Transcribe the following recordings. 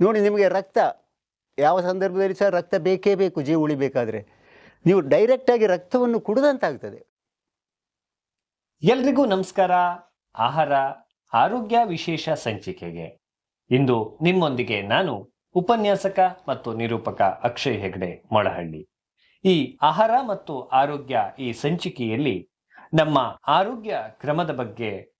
ನೋಡಿ, ನಿಮಗೆ ರಕ್ತ, ಯಾವ ಸಂದರ್ಭದಲ್ಲಿ ಸಹ ರಕ್ತ ಬೇಕೇ ಬೇಕು, ಜೀವ ಉಳಿಬೇಕಾದ್ರೆ. ನೀವು ಡೈರೆಕ್ಟಾಗಿ ರಕ್ತವನ್ನು ಕುಡಿದಂತಾಗ್ತದೆ. ಎಲ್ರಿಗೂ ನಮಸ್ಕಾರ. ಆಹಾರ, ಆರೋಗ್ಯ ವಿಶೇಷ ಸಂಚಿಕೆಗೆ. ಇಂದು ನಿಮ್ಮೊಂದಿಗೆ ನಾನು ಉಪನ್ಯಾಸಕ ಮತ್ತು ನಿರೂಪಕ ಅಕ್ಷಯ್ ಹೆಗ್ಡೆ ಮೊಳಹಳ್ಳಿ. ಈ ಆಹಾರ ಮತ್ತು ಆರೋಗ್ಯ ಈ ಸಂಚಿಕೆಯಲ್ಲಿ ನಮ್ಮ ಆರೋಗ್ಯ ಕ್ರಮದ ಬಗ್ಗೆ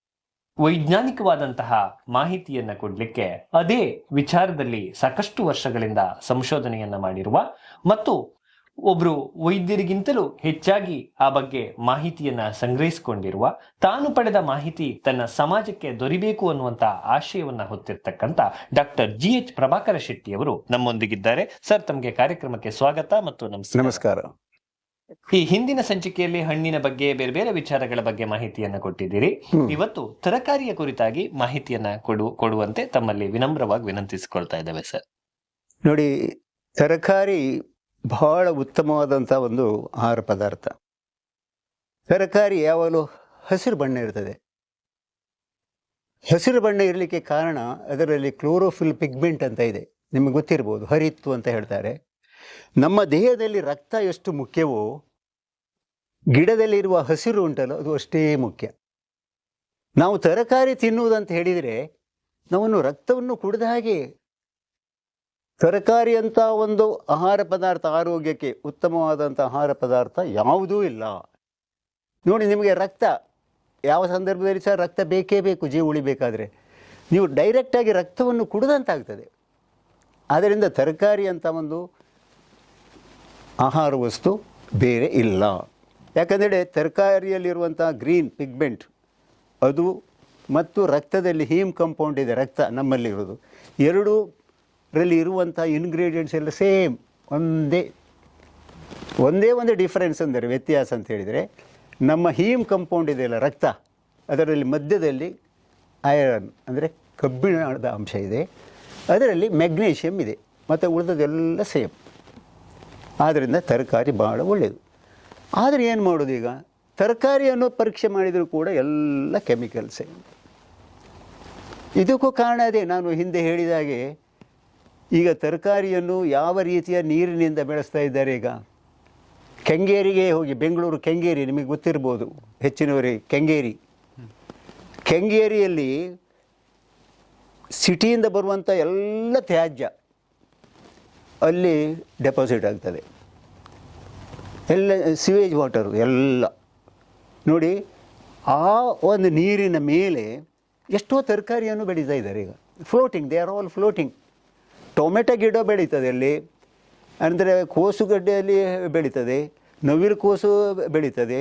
ವೈಜ್ಞಾನಿಕವಾದಂತಹ ಮಾಹಿತಿಯನ್ನ ಕೊಡ್ಲಿಕ್ಕೆ ಅದೇ ವಿಚಾರದಲ್ಲಿ ಸಾಕಷ್ಟು ವರ್ಷಗಳಿಂದ ಸಂಶೋಧನೆಯನ್ನ ಮಾಡಿರುವ ಮತ್ತು ಒಬ್ರು ವೈದ್ಯರಿಗಿಂತಲೂ ಹೆಚ್ಚಾಗಿ ಆ ಬಗ್ಗೆ ಮಾಹಿತಿಯನ್ನ ಸಂಗ್ರಹಿಸಿಕೊಂಡಿರುವ, ತಾನು ಪಡೆದ ಮಾಹಿತಿ ತನ್ನ ಸಮಾಜಕ್ಕೆ ದೊರಿಬೇಕು ಅನ್ನುವಂತ ಆಶಯವನ್ನ ಹೊತ್ತಿರ್ತಕ್ಕಂತ doctor G H Prabhakara Shetty ಅವರು ನಮ್ಮೊಂದಿಗಿದ್ದಾರೆ. ಸರ್, ತಮಗೆ ಕಾರ್ಯಕ್ರಮಕ್ಕೆ ಸ್ವಾಗತ ಮತ್ತು ನಮಸ್ಕಾರ. ನಮಸ್ಕಾರ. ಈ ಹಿಂದಿನ ಸಂಚಿಕೆಯಲ್ಲಿ ಹಣ್ಣಿನ ಬಗ್ಗೆ ಬೇರೆ ಬೇರೆ ವಿಚಾರಗಳ ಬಗ್ಗೆ ಮಾಹಿತಿಯನ್ನ ಕೊಟ್ಟಿದ್ದೀರಿ. ಇವತ್ತು ತರಕಾರಿಯ ಕುರಿತಾಗಿ ಮಾಹಿತಿಯನ್ನ ಕೊಡು ಕೊಡುವಂತೆ ತಮ್ಮಲ್ಲಿ ವಿನಮ್ರವಾಗಿ ವಿನಂತಿಸಿಕೊಳ್ತಾ ಇದ್ದೇವೆ ಸರ್. ನೋಡಿ ತರಕಾರಿ ಬಹಳ ಉತ್ತಮವಾದಂತಹ ಒಂದು ಆಹಾರ ಪದಾರ್ಥ. ತರಕಾರಿ ಯಾವಾಗಲೂ ಹಸಿರು ಬಣ್ಣ ಇರ್ತದೆ. ಹಸಿರು ಬಣ್ಣ ಇರಲಿಕ್ಕೆ ಕಾರಣ ಅದರಲ್ಲಿ ಕ್ಲೋರೋಫಿಲ್ ಪಿಗ್ಮೆಂಟ್ ಅಂತ ಇದೆ. ನಿಮಗೆ ಗೊತ್ತಿರ್ಬೋದು ಹರಿತ್ತು ಅಂತ ಹೇಳ್ತಾರೆ. ನಮ್ಮ ದೇಹದಲ್ಲಿ ರಕ್ತ ಎಷ್ಟು ಮುಖ್ಯವೋ, ಗಿಡದಲ್ಲಿರುವ ಹಸಿರು ಉಂಟಲ್ಲ, ಅದು ಅಷ್ಟೇ ಮುಖ್ಯ. ನಾವು ತರಕಾರಿ ತಿನ್ನುವುದಂತ ಹೇಳಿದರೆ ನಾವನ್ನು ರಕ್ತವನ್ನು ಕುಡಿದ ಹಾಗೆ ತರಕಾರಿ ಅಂತ ಒಂದು ಆಹಾರ ಪದಾರ್ಥ, ಆರೋಗ್ಯಕ್ಕೆ ಉತ್ತಮವಾದಂಥ ಆಹಾರ ಪದಾರ್ಥ ಯಾವುದೂ ಇಲ್ಲ. ನೋಡಿ, ನಿಮಗೆ ರಕ್ತ, ಯಾವ ಸಂದರ್ಭದಲ್ಲಿ ಸಹ ರಕ್ತ ಬೇಕೇ ಬೇಕು, ಜೀವ ಉಳಿಬೇಕಾದರೆ. ನೀವು ಡೈರೆಕ್ಟಾಗಿ ರಕ್ತವನ್ನು ಕುಡಿದಂತಾಗ್ತದೆ. ಆದ್ದರಿಂದ ತರಕಾರಿ ಅಂತ ಒಂದು ಆಹಾರ ವಸ್ತು ಬೇರೆ ಇಲ್ಲ. ಯಾಕಂದರೆ ತರಕಾರಿಯಲ್ಲಿರುವಂಥ ಗ್ರೀನ್ ಪಿಗ್ಮೆಂಟ್ ಅದು ಮತ್ತು ರಕ್ತದಲ್ಲಿ ಹೀಮ್ ಕಂಪೌಂಡ್ ಇದೆ, ರಕ್ತ ನಮ್ಮಲ್ಲಿರೋದು ಎರಡೂ ರಲ್ಲಿ ಇರುವಂಥ ಇಂಗ್ರೀಡಿಯೆಂಟ್ಸ್ ಎಲ್ಲ ಸೇಮ್ ಒಂದೇ ಒಂದೇ ಒಂದು ಡಿಫರೆನ್ಸ್ ಅಂದರೆ ವ್ಯತ್ಯಾಸ ಅಂತ ಹೇಳಿದರೆ ನಮ್ಮ ಹೀಮ್ ಕಂಪೌಂಡ್ ಇದೆಯಲ್ಲ ರಕ್ತ, ಅದರಲ್ಲಿ ಮಧ್ಯದಲ್ಲಿ ಐರನ್ ಅಂದರೆ ಕಬ್ಬಿಣದ ಅಂಶ ಇದೆ. ಅದರಲ್ಲಿ ಮೆಗ್ನೀಷಿಯಮ್ ಇದೆ, ಮತ್ತು ಉಳಿದದೆಲ್ಲ ಸೇಮ್ ಆದ್ದರಿಂದ ತರಕಾರಿ ಭಾಳ ಒಳ್ಳೆಯದು ಆದರೆ ಏನು ಮಾಡೋದು ಈಗ? ತರಕಾರಿಯನ್ನು ಪರೀಕ್ಷೆ ಮಾಡಿದರೂ ಕೂಡ ಎಲ್ಲ ಕೆಮಿಕಲ್ಸೇ. ಇದಕ್ಕೂ ಕಾರಣ ಅದೇ, ನಾನು ಹಿಂದೆ ಹೇಳಿದ ಹಾಗೆ, ಈಗ ತರಕಾರಿಯನ್ನು ಯಾವ ರೀತಿಯ ನೀರಿನಿಂದ ಬೆಳೆಸ್ತಾ ಇದ್ದಾರೆ ಈಗ? ಕೆಂಗೇರಿಗೆ ಹೋಗಿ, ಬೆಂಗಳೂರು ಕೆಂಗೇರಿ, ನಿಮಗೆ ಗೊತ್ತಿರ್ಬೋದು, ಹೆಚ್ಚಿನವರಿಗೆ ಕೆಂಗೇರಿ. ಕೆಂಗೇರಿಯಲ್ಲಿ ಸಿಟಿಯಿಂದ ಬರುವಂಥ ಎಲ್ಲ ತ್ಯಾಜ್ಯ ಅಲ್ಲಿ ಡೆಪಾಸಿಟ್ ಆಗ್ತದೆ. ಎಲ್ಲ ಸಿವೇಜ್ ವಾಟರು ಎಲ್ಲ. ನೋಡಿ, ಆ ಒಂದು ನೀರಿನ ಮೇಲೆ ಎಷ್ಟೋ ತರಕಾರಿಯನ್ನು ಬೆಳೀತಾ ಇದ್ದಾರೆ ಈಗ. Floating they are all floating tomato ಗಿಡ ಬೆಳೀತದೆ ಅಲ್ಲಿ. ಅಂದರೆ ಕೋಸುಗಡ್ಡೆಯಲ್ಲಿ ಬೆಳೀತದೆ. ನವಿಲು ಕೋಸು ಬೆಳೀತದೆ.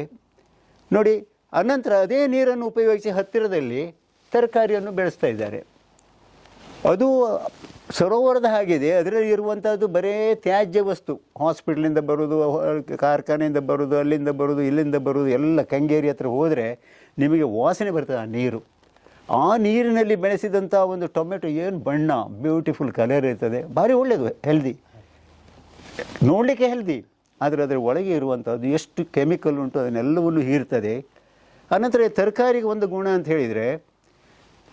ನೋಡಿ, ಅನಂತರ ಅದೇ ನೀರನ್ನು ಉಪಯೋಗಿಸಿ ಹತ್ತಿರದಲ್ಲಿ ತರಕಾರಿಯನ್ನು ಬೆಳೆಸ್ತಾ ಇದ್ದಾರೆ. ಅದು ಸರೋವರದ ಹಾಗಿದೆ ಅದರಲ್ಲಿ ಇರುವಂಥದ್ದು ಬರೇ ತ್ಯಾಜ್ಯ ವಸ್ತು. ಹಾಸ್ಪಿಟ್ಲಿಂದ ಬರೋದು ಕಾರ್ಖಾನೆಯಿಂದ ಬರೋದು, ಅಲ್ಲಿಂದ ಬರೋದು, ಇಲ್ಲಿಂದ ಬರೋದು, ಎಲ್ಲ ಕಂಗೇರಿ ಹತ್ರ ಹೋದರೆ ನಿಮಗೆ ವಾಸನೆ ಬರ್ತದೆ ಆ ನೀರು. ಆ ನೀರಿನಲ್ಲಿ ಬೆಳೆಸಿದಂಥ ಒಂದು ಟೊಮೆಟೊ ಏನು ಬಣ್ಣ ಬ್ಯೂಟಿಫುಲ್ ಕಲರ್ ಇರ್ತದೆ. ಭಾರಿ ಒಳ್ಳೆಯದು ಹೆಲ್ದಿ ನೋಡಲಿಕ್ಕೆ ಹೆಲ್ದಿ ಆದರೆ ಅದರ ಒಳಗೆ ಇರುವಂಥದ್ದು ಎಷ್ಟು ಕೆಮಿಕಲ್ ಉಂಟು, ಅದನ್ನೆಲ್ಲವನ್ನು ಹೀರ್ತದೆ. ಅನಂತರ ತರಕಾರಿಗೆ ಒಂದು ಗುಣ ಅಂತ ಹೇಳಿದರೆ,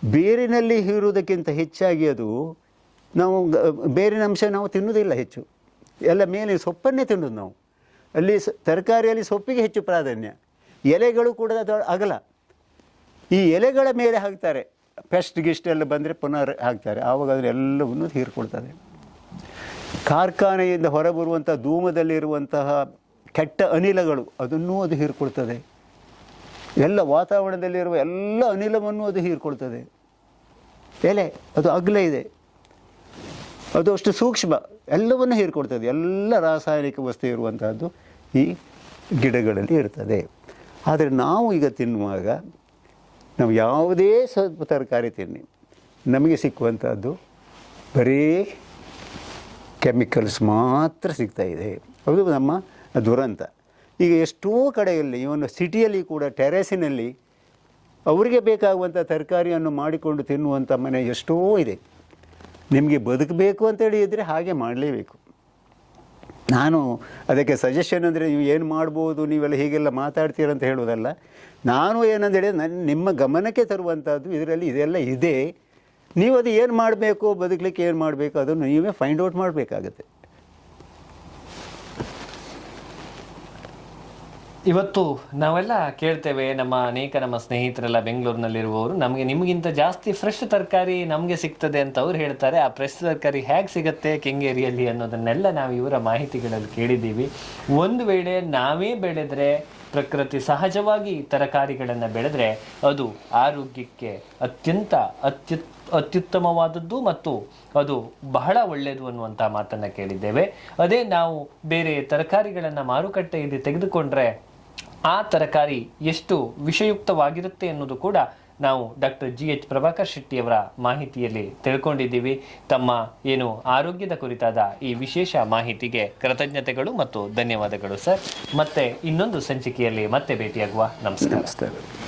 ಬೇರಿನಲ್ಲಿ ಹೀರುವುದಕ್ಕಿಂತ ಹೆಚ್ಚಾಗಿ ಅದು ನಾವು ಬೇರಿನ ಅಂಶ ನಾವು ತಿನ್ನುವುದಿಲ್ಲ ಹೆಚ್ಚು. ಎಲ್ಲ ಮೇಲೆ ಸೊಪ್ಪನ್ನೇ ತಿನ್ನೋದು ನಾವು. ಅಲ್ಲಿ ತರಕಾರಿಯಲ್ಲಿ ಸೊಪ್ಪಿಗೆ ಹೆಚ್ಚು ಪ್ರಾಧಾನ್ಯ. ಎಲೆಗಳು ಕೂಡ ಅಗಲ ಈ ಎಲೆಗಳ ಮೇಲೆ ಹಾಕ್ತಾರೆ. ಪೆಸ್ಟ್ ಗಿಸ್ಟ್ ಎಲ್ಲ ಬಂದರೆ ಪುನರ್ ಹಾಕ್ತಾರೆ. ಆವಾಗ ಅದನ್ನೆಲ್ಲವನ್ನು ಹೀರ್ಕೊಳ್ತದೆ. ಕಾರ್ಖಾನೆಯಿಂದ ಹೊರಬರುವಂಥ ಧೂಮದಲ್ಲಿರುವಂತಹ ಕೆಟ್ಟ ಅನಿಲಗಳು, ಅದನ್ನೂ ಅದು ಹೀರ್ಕೊಳ್ತದೆ. ಎಲ್ಲ ವಾತಾವರಣದಲ್ಲಿರುವ ಎಲ್ಲ ಅನಿಲವನ್ನು ಅದು ಹೀರ್ಕೊಳ್ತದೆ. ಎಲೆ, ಅದು ಅಗಲ ಇದೆ. ಅದು ಅಷ್ಟು ಸೂಕ್ಷ್ಮ. ಎಲ್ಲವನ್ನು ಹೀರಿಕೊಡ್ತದೆ ಎಲ್ಲ ರಾಸಾಯನಿಕ ವಸ್ತು ಇರುವಂತಹದ್ದು ಈ ಗಿಡಗಳಲ್ಲಿ ಇರ್ತದೆ. ಆದರೆ ನಾವು ಈಗ ತಿನ್ನುವಾಗ ನಾವು ಯಾವುದೇ ಸ್ವಲ್ಪ ತರಕಾರಿ ತಿನ್ನಿ. ನಮಗೆ ಸಿಕ್ಕುವಂಥದ್ದು ಬರೀ ಕೆಮಿಕಲ್ಸ್ ಮಾತ್ರ ಸಿಗ್ತಾ ಇದೆ. ಅದು ನಮ್ಮ ದುರಂತ. ಈಗ ಎಷ್ಟೋ ಕಡೆಯಲ್ಲಿ, ಇವನು ಸಿಟಿಯಲ್ಲಿ ಕೂಡ, ಟೆರೆಸಿನಲ್ಲಿ ಅವರಿಗೆ ಬೇಕಾಗುವಂಥ ತರಕಾರಿಯನ್ನು ಮಾಡಿಕೊಂಡು ತಿನ್ನುವಂಥ ಮನೆ ಎಷ್ಟೋ ಇದೆ. ನಿಮಗೆ ಬದುಕಬೇಕು ಅಂತೇಳಿ ಇದ್ದರೆ ಹಾಗೆ ಮಾಡಲೇಬೇಕು. ನಾನು ಅದಕ್ಕೆ ಸಜೆಷನ್ ಅಂದರೆ ನೀವು ಏನು ಮಾಡ್ಬೋದು, ನೀವೆಲ್ಲ ಹೀಗೆಲ್ಲ ಮಾತಾಡ್ತೀರಂತ ಹೇಳೋದಲ್ಲ ನಾನು ಏನಂದೇಳಿ ನನ್ನ ನಿಮ್ಮ ಗಮನಕ್ಕೆ ತರುವಂಥದ್ದು ಇದರಲ್ಲಿ ಇದೆಲ್ಲ ಇದೆ. ನೀವು ಅದು ಏನು ಮಾಡಬೇಕು, ಬದುಕಲಿಕ್ಕೆ ಏನು ಮಾಡಬೇಕು, ಅದನ್ನು ನೀವೇ ಫೈಂಡ್ ಔಟ್ ಮಾಡಬೇಕಾಗತ್ತೆ. ಇವತ್ತು ನಾವೆಲ್ಲ ಕೇಳ್ತೇವೆ ನಮ್ಮ ಅನೇಕ ನಮ್ಮ ಸ್ನೇಹಿತರೆಲ್ಲ ಬೆಂಗಳೂರಿನಲ್ಲಿರುವವರು, ನಮಗೆ ನಿಮಗಿಂತ ಜಾಸ್ತಿ ಫ್ರೆಶ್ ತರಕಾರಿ ನಮಗೆ ಸಿಗ್ತದೆ ಅಂತ ಅವ್ರು ಹೇಳ್ತಾರೆ. ಆ ಫ್ರೆಶ್ ತರಕಾರಿ ಹೇಗೆ ಸಿಗುತ್ತೆ ಕೆಂಗೇರಿಯಲ್ಲಿ ಅನ್ನೋದನ್ನೆಲ್ಲ ನಾವು ಇವರ ಮಾಹಿತಿಗಳಲ್ಲಿ ಕೇಳಿದ್ದೀವಿ. ಒಂದು ವೇಳೆ ನಾವೇ ಬೆಳೆದ್ರೆ, ಪ್ರಕೃತಿ ಸಹಜವಾಗಿ ತರಕಾರಿಗಳನ್ನು ಬೆಳೆದ್ರೆ ಅದು ಆರೋಗ್ಯಕ್ಕೆ ಅತ್ಯಂತ ಅತ್ಯುತ್ ಅತ್ಯುತ್ತಮವಾದದ್ದು ಮತ್ತು ಅದು ಬಹಳ ಒಳ್ಳೆಯದು ಅನ್ನುವಂಥ ಮಾತನ್ನು ಕೇಳಿದ್ದೇವೆ. ಅದೇ ನಾವು ಬೇರೆ ತರಕಾರಿಗಳನ್ನು ಮಾರುಕಟ್ಟೆಯಲ್ಲಿ ತೆಗೆದುಕೊಂಡ್ರೆ ಆ ತರಕಾರಿ ಎಷ್ಟು ವಿಷಯುಕ್ತವಾಗಿರುತ್ತೆ ಅನ್ನೋದು ಕೂಡ ನಾವು ಡಾಕ್ಟರ್ ಜಿ ಎಚ್ ಪ್ರಭಾಕರ್ ಶೆಟ್ಟಿಯವರ ಮಾಹಿತಿಯಲ್ಲಿ ತಿಳ್ಕೊಂಡಿದ್ದೀವಿ. ತಮ್ಮ ಏನು ಆರೋಗ್ಯದ ಕುರಿತಾದ ಈ ವಿಶೇಷ ಮಾಹಿತಿಗೆ ಕೃತಜ್ಞತೆಗಳು ಮತ್ತು ಧನ್ಯವಾದಗಳು ಸರ್. ಮತ್ತೆ ಇನ್ನೊಂದು ಸಂಚಿಕೆಯಲ್ಲಿ ಮತ್ತೆ ಭೇಟಿಯಾಗುವ. ನಮಸ್ಕಾರ.